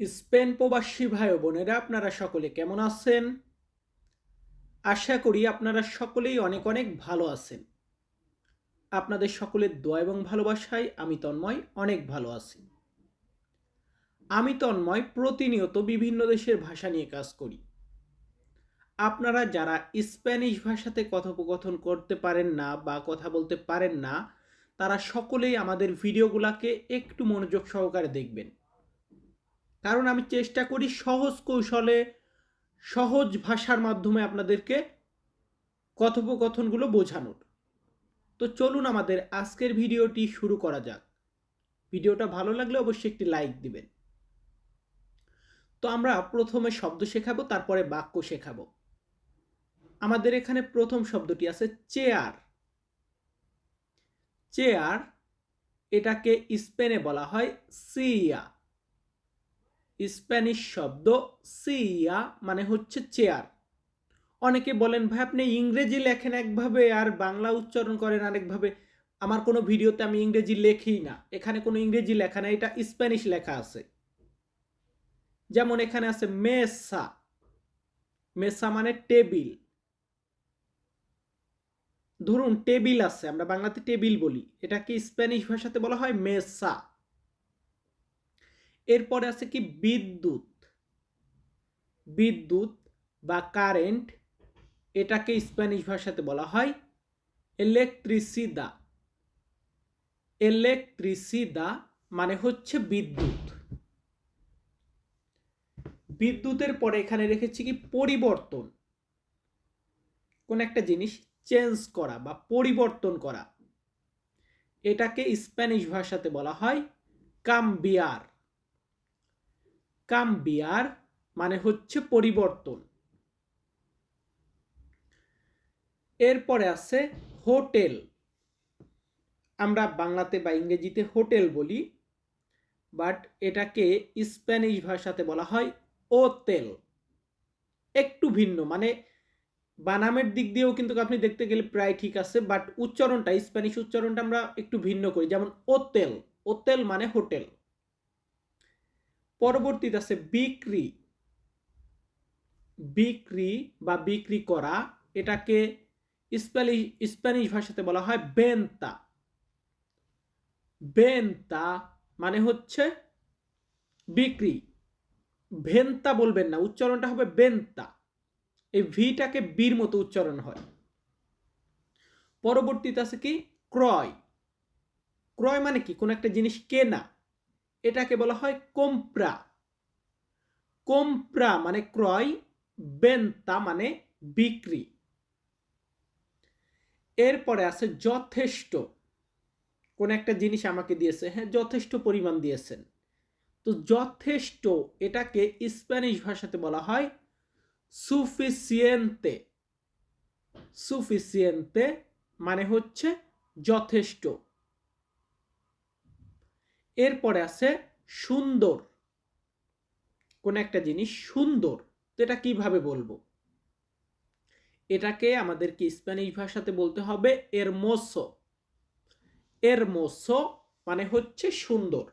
Spain প্রবাসী ভাই বোনেরা, আপনারা সকলে কেমন আছেন? আশা করি আপনারা সকলেই অনেক অনেক ভালো আছেন। আপনাদের সকলের দোয়া এবং ভালোবাসায় আমি তন্ময় অনেক ভালো আছি। আমি তন্ময় প্রতিনিয়ত বিভিন্ন দেশের ভাষা নিয়ে কাজ করি। আপনারা যারা স্প্যানিশ ভাষাতে কথোপকথন করতে পারেন না বা কথা বলতে পারেন না, তারা সকলেই আমাদের ভিডিওগুলোকে একটু মনোযোগ সহকারে দেখবেন। কারণ আমি চেষ্টা করি সহজ কৌশলে, সহজ ভাষার মাধ্যমে আপনাদেরকে কথোপকথনগুলো বোঝানোর। তো চলুন আমাদের আজকের ভিডিওটি শুরু করা যাক। ভিডিওটা ভালো লাগলে অবশ্যই একটি লাইক দিবেন। তো আমরা প্রথমে শব্দ শেখাবো, তারপরে বাক্য শেখাবো। আমাদের এখানে প্রথম শব্দটি আছে চেয়ার। চেয়ার এটাকে স্পেনে বলা হয় সিয়া। স্প্যানিশ শব্দ সিয়া মানে হচ্ছে চেয়ার অনেকে বলেন, ভাই, আপনি ইংরেজি লেখেন একভাবে আর বাংলা উচ্চারণ করেন আরেকভাবে। আমার কোনো ভিডিওতে আমি ইংরেজি লেখি না। এখানে কোনো ইংরেজি লেখা না এটা স্প্যানিশ লেখা আছে। যেমন এখানে আছে মেসা মেসা মানে টেবিল। ধরুন, টেবিল আছে, আমরা বাংলাতে টেবিল বলি। এটাকে স্প্যানিশ ভাষাতে বলা হয় মেসা এরপরে আছে কি? বিদ্যুৎ। বিদ্যুৎ বা কারেন্ট এটাকে স্প্যানিশ ভাষাতে বলা হয় ইলেকট্রিসিদা। ইলেকট্রিসিদা মানে হচ্ছে বিদ্যুৎ। বিদ্যুতের পরে এখানে রেখেছি কি? পরিবর্তন। কোন একটা জিনিস চেঞ্জ করা বা পরিবর্তন করা। এটাকে স্প্যানিশ ভাষাতে বলা হয় কামবিয়ার। কামবিয়ার মানে হচ্ছে পরিবর্তন। এরপরে আছে হোটেল। আমরা বাংলাতে বা ইংরেজিতে হোটেল বলি, বাট এটাকে স্প্যানিশ ভাষাতে বলা হয় ওতেল একটু ভিন্ন মানে বানামের দিক দিয়েও কিন্তু আপনি দেখতে গেলে প্রায় ঠিক আছে, বাট উচ্চারণটা, স্প্যানিশ উচ্চারণটা আমরা একটু ভিন্ন করি। যেমন ওতেল ওতেল মানে হোটেল। পরবর্তীতে আছে বিক্রি। বিক্রি বা বিক্রি করা, এটাকে স্প্যানিশ স্প্যানিশ ভাষাতে বলা হয় বেন্তা। বেন্তা মানে হচ্ছে বিক্রি। ভেন্তা বলবেন না, উচ্চারণটা হবে বেন্তা। এই ভিটাকে বীর মতো উচ্চারণ হয়। পরবর্তীতে আছে কি? ক্রয়। ক্রয় মানে কি? কোন একটা জিনিস কেনা। এটাকে বলা হয় কোম্প্রা কোম্প্রা মানে ক্রয়, বেন্তা মানে বিক্রি। এরপরে আছে যথেষ্ট। কোন একটা জিনিস আমাকে দিয়েছে হ্যাঁ যথেষ্ট পরিমাণ দিয়েছেন। তো যথেষ্ট এটাকে স্প্যানিশ ভাষাতে বলা হয় সুফিসিয়েন্তে। সুফিসিয়েন্তে মানে হচ্ছে যথেষ্ট। এরপরে আছে সুন্দর। কোন একটা জিনিস সুন্দর, তো এটা কীভাবে বলব? এটাকে আমাদেরকে স্প্যানিশ ভাষাতে বলতে হবে এরমোসো। এরমোসো মানে হচ্ছে সুন্দর।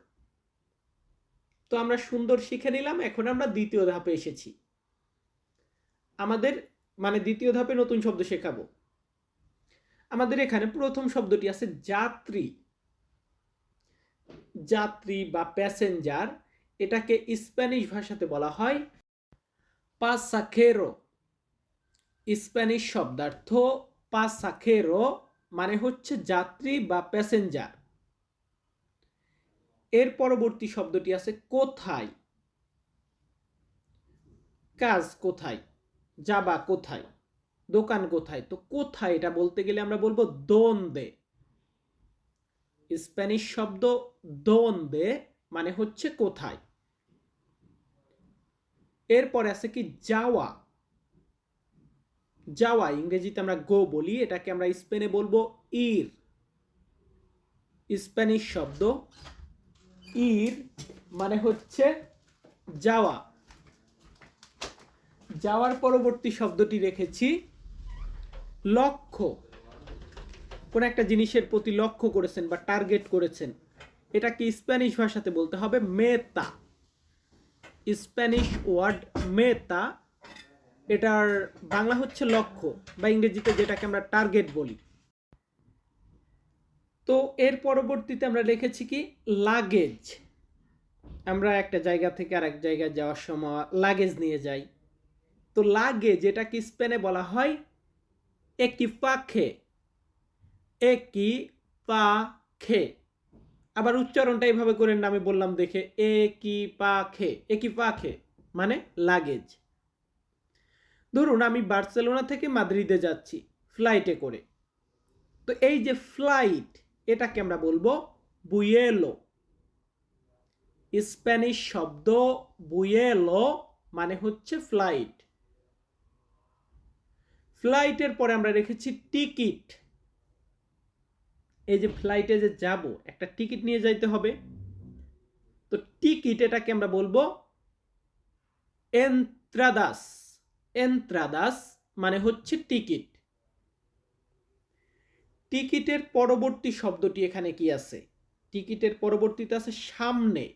তো আমরা সুন্দর শিখে নিলাম, এখন আমরা দ্বিতীয় ধাপে এসেছি। আমাদের মানে দ্বিতীয় ধাপে নতুন শব্দ শেখাবো। আমাদের এখানে প্রথম শব্দটি আছে যাত্রী। যাত্রী বা প্যাসেঞ্জার, এটাকে স্প্যানিশ ভাষাতে বলা হয় পাসাখেরো। স্প্যানিশ শব্দার্থ পাসাখেরো মানে হচ্ছে যাত্রী বা প্যাসেঞ্জার। এর পরবর্তী শব্দটি আছে কোথায়? কাজ কোথায়? যাবা কোথায়? দোকান কোথায়? তো কোথায় এটা বলতে গেলে আমরা বলব দোন্দে। স্প্যানিশ শব্দ দোন্দে মানে হচ্ছে কোথায়? এরপরে আছে কি যাওয়া? যাওয়া, ইংরেজিতে আমরা গো বলি, এটাকে আমরা স্পেনে বলব ইর। স্প্যানিশ শব্দ ইর মানে হচ্ছে যাওয়া। যাওয়ার পরবর্তী শব্দটি রেখেছি লক্ষ্য। কোন একটা জিনিসের প্রতি লক্ষ্য করেছেন বা টার্গেট করেছেন, এটাকে স্প্যানিশ ভাষাতে বলতে হবে মেতা। স্প্যানিশ ওয়ার্ড মেতা, এটার বাংলা হচ্ছে লক্ষ্য বা ইংরেজিতে যেটাকে আমরা টার্গেট বলি। তো এর পরবর্তীতে আমরা লিখেছি কি, লাগেজ। আমরা একটা জায়গা থেকে আরেক জায়গায় যাওয়ার সময় লাগেজ নিয়ে যাই। তো লাগেজ, এটাকে স্পেনে বলা হয় একিপাখে একিপাখে আবার উচ্চারণটা এইভাবে করেন না, আমি বললাম দেখে একিপাখে একিপাখে মানে লাগেজ। ধরুন আমি বার্সেলোনা থেকে মাদ্রিদে যাচ্ছি ফ্লাইটে করে। তো এই যে ফ্লাইট এটাকে আমরা বলব বুয়েলো। স্প্যানিশ শব্দ বুয়েলো মানে হচ্ছে ফ্লাইট ফ্লাইটের পরে আমরা রেখেছি টিকিট এই যে ফ্লাইটে যে যাব, একটা টিকিট নিয়ে যাইতে হবে। তো টিকিট এটাকে আমরা বলব এন্ত্রাদাস। এন্ত্রাদাস মানে হচ্ছে টিকিট টিকিটের পরবর্তী শব্দটি এখানে কি আছে? টিকিটের পরবর্তীতে আছে সামনে।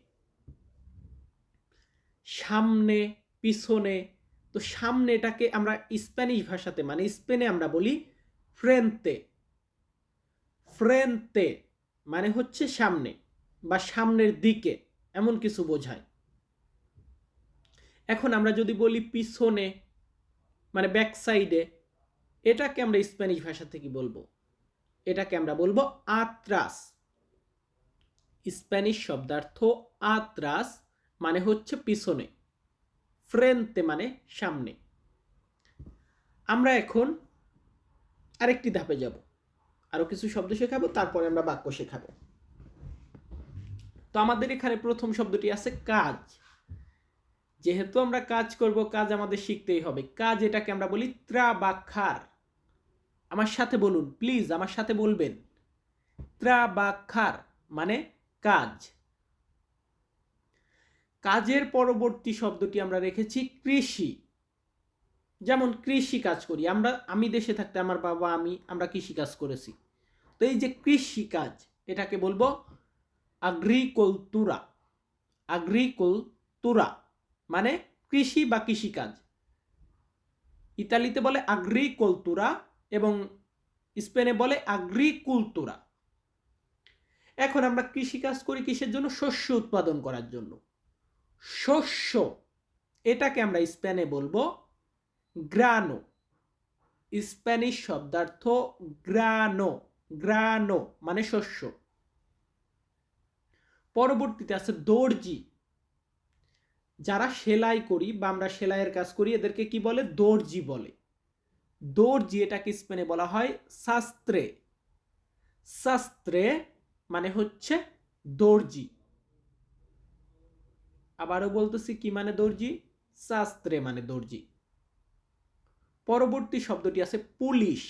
সামনে, পিছনে। তো সামনেটাকে আমরা স্প্যানিশ ভাষাতে মানে স্পেনে আমরা বলি ফ্রেন্তে। ফ্রেন্তে মানে হচ্ছে সামনে বা সামনের দিকে, এমন কিছু বোঝায়। এখন আমরা যদি বলি পিছনে মানে ব্যাক সাইডে এটাকে আমরা স্প্যানিশ ভাষা থেকে বলব। এটাকে আমরা বলব আত্রাস। স্প্যানিশ শব্দার্থ আত্রাস মানে হচ্ছে পিছনে। ফ্রেন্তে মানে সামনে। আমরা এখন আরেকটি ধাপে যাব। আরও কিছু শব্দ শেখাবো, তারপরে আমরা বাক্য শেখাবো। তো আমাদের এখানে প্রথম শব্দটি আছে কাজ। যেহেতু আমরা কাজ করব, কাজ আমাদের শিখতেই হবে। কাজ এটাকে আমরা বলি ত্রা বা খার আমার সাথে বলুন, প্লিজ আমার সাথে বলবেন। ত্রা বা খার মানে কাজ। কাজের পরবর্তী শব্দটি আমরা রেখেছি কৃষি। যেমন কৃষি কাজ করি, আমরা, আমি দেশে থাকতে আমার বাবা, আমি, আমরা কৃষি কাজ করেছি। তো এই যে কৃষি কাজ, এটাকে বলব আগ্রিকলতুরা আগ্রিকলতুরা মানে কৃষি বা কৃষিকাজ ইতালিতে বলে আগ্রিকলতুরা এবং স্পেনে বলে আগ্রিকুলতুরা এখন আমরা কৃষিকাজ করি কিসের জন্য? শস্য উৎপাদন করার জন্য। শস্য, এটাকে আমরা স্পেনে বলব গ্রানো, স্প্যানিশ শব্দার্থ গ্রানো গ্রানো মানে শস্য। পরবর্তীতে আছে দর্জি। যারা সেলাই করি বা আমরা সেলাইয়ের কাজ করি, এদেরকে কি বলে? দর্জি বলে। দর্জি এটাকে স্পেনে বলা হয় শাস্ত্রে। শাস্ত্রে মানে হচ্ছে দর্জি। আবারও বলতেছি কি মানে দর্জি? শাস্ত্রে মানে দর্জি। পরবর্তী শব্দটি আছে পুলিশ।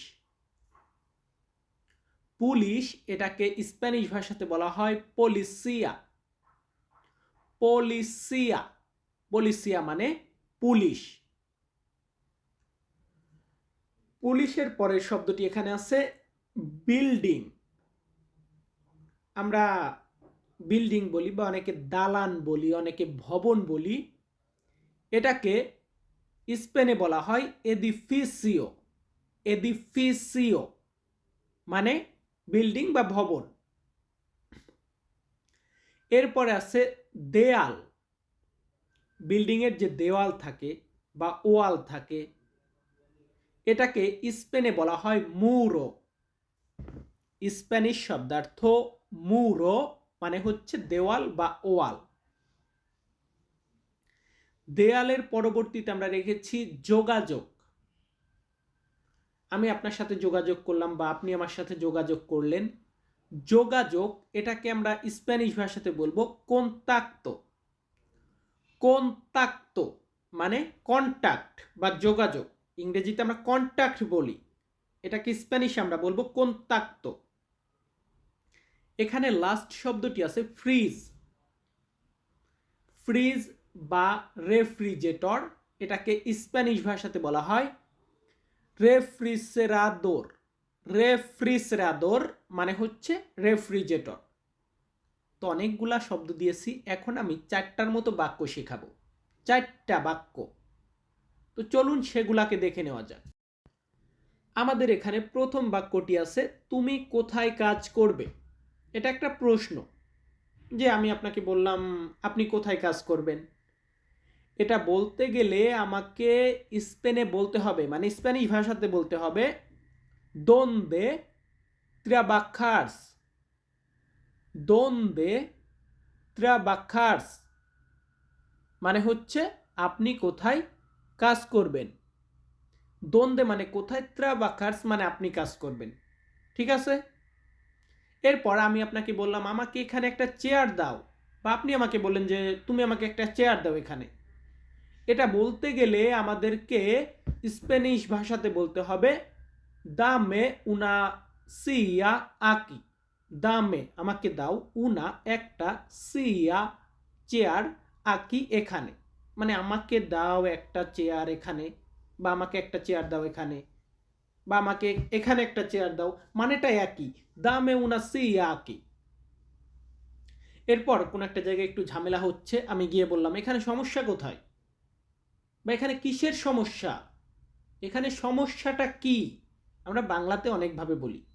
পুলিশ এটাকে স্প্যানিশ ভাষাতে বলা হয় পলিসিয়া। পলিসিয়া। পলিসিয়া মানে পুলিশ। পুলিশের পরের শব্দটি এখানে আছে বিল্ডিং। আমরা বিল্ডিং বলি বা অনেকে দালান বলি, অনেকে ভবন বলি। এটাকে স্পেনে বলা হয় এদিফিসিও। এদিফিসিও মানে বিল্ডিং বা ভবন। এরপরে আছে দেয়াল। বিল্ডিংয়ের যে দেওয়াল থাকে বা ওয়াল থাকে, এটাকে স্পেনে বলা হয় মুরো। স্প্যানিশ শব্দার্থ মুরো মানে হচ্ছে দেওয়াল বা ওয়াল। দেয়ালের পরবর্তীতে আমরা রেখেছি যোগাযোগ। আমি আপনার সাথে যোগাযোগ করলাম বা আপনি আমার সাথে যোগাযোগ করলেন। যোগাযোগ, এটাকে আমরা স্প্যানিশ ভাষাতে বলব কোনতাক্ত কোনতাক্ত মানে কন্ট্যাক্ট বা যোগাযোগ। ইংরেজিতে আমরা কন্ট্যাক্ট বলি। এটাকে স্প্যানিশ আমরা বলব কোনতাক্ত এখানে লাস্ট শব্দটি আছে ফ্রিজ ফ্রিজ বা রেফ্রিজারেটর এটাকে স্প্যানিশ ভাষাতে বলা হয় রেফ্রিসেরাদোর রেফ্রিসেরাদোর মানে হচ্ছে রেফ্রিজারেটর তো অনেকগুলা শব্দ দিয়েছি, এখন আমি চারটার মতো বাক্য শেখাবো। চারটা বাক্য। তো চলুন সেগুলাকে দেখে নেওয়া যাক। আমাদের এখানে প্রথম বাক্যটি আছে, তুমি কোথায় কাজ করবে? এটা একটা প্রশ্ন। যে আমি আপনাকে বললাম, আপনি কোথায় কাজ করবেন? এটা বলতে গেলে আমাকে স্পেনে বলতে হবে মানে স্প্যানিশ ভাষাতে বলতে হবে, দোন্দে trabajas দোন্দে trabajas মানে হচ্ছে আপনি কোথায় কাজ করবেন। দোন্দে মানে কোথায় trabajas মানে আপনি কাজ করবেন। ঠিক আছে? এরপর আমি আপনাকে বললাম, আমাকে এখানে একটা চেয়ার দাও। বা আপনি আমাকে বললেন যে, তুমি আমাকে একটা চেয়ার দাও এখানে। এটা বলতে গেলে আমাদেরকে স্প্যানিশ ভাষাতে বলতে হবে, দামে উনা সিয়া আকি। দামে, আমাকে দাও, উনা একটা সিয়া চেয়ার আকি এখানে। মানে আমাকে দাও একটা চেয়ার এখানে, বা আমাকে একটা চেয়ার দাও এখানে, বা আমাকে এখানে একটা চেয়ার দাও মানেটা একই, দামে উনা সিয়া আকি। এরপর কোন একটা জায়গায় একটু ঝামেলা হচ্ছে, আমি গিয়ে বললাম, এখানে সমস্যা কোথায়? বা এখানে কিসের সমস্যা? এখানে সমস্যাটা কি? আমরা বাংলাতে অনেকভাবে বলি।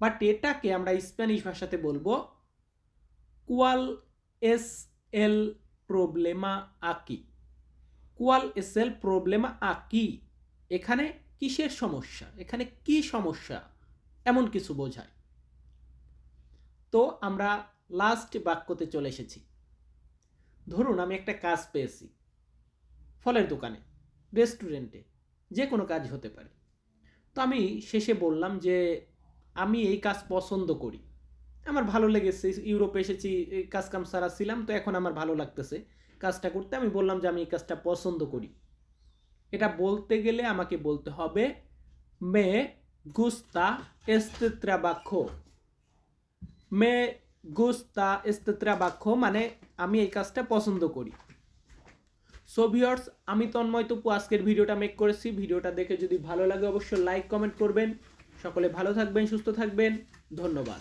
বাট এটাকে আমরা স্প্যানিশ ভাষাতে বলব কুয়াল এস এল প্রবলেমা আকি কুয়াল এস এল প্রবলেমা আকি এখানে কিসের সমস্যা? এখানে কি সমস্যা? এমন কিছু বোঝায়। তো আমরা লাস্ট বাক্যতে চলে এসেছি। ধরুন আমি একটা কাজ পেয়েছি। ফলের দোকানে, রেস্টুরেন্টে, যে কোনো কাজ হতে পারে। তো আমি শেষে বললাম যে, আমি এই কাজ পছন্দ করি। আমার ভালো লেগেছে, ইউরোপে এসেছি, এই কাজ কাম সারা ছিলাম, তো এখন আমার ভালো লাগতেছে কাজটা করতে। আমি বললাম যে, আমি এই কাজটা পছন্দ করি। এটা বলতে গেলে আমাকে বলতে হবে, মে গুস্তা এস্তেত্রা বাক্য মে গুস্তা এস্তেত্রা বাক্য মানে আমি এই কাজটা পছন্দ করি। সো ভিওর্স আমি তন্ময় তপু আজকের ভিডিওটা মেক করেছি। ভিডিওটা দেখে যদি ভালো লাগে, অবশ্যই লাইক কমেন্ট করবেন। সকলে ভালো থাকবেন, সুস্থ থাকবেন। ধন্যবাদ।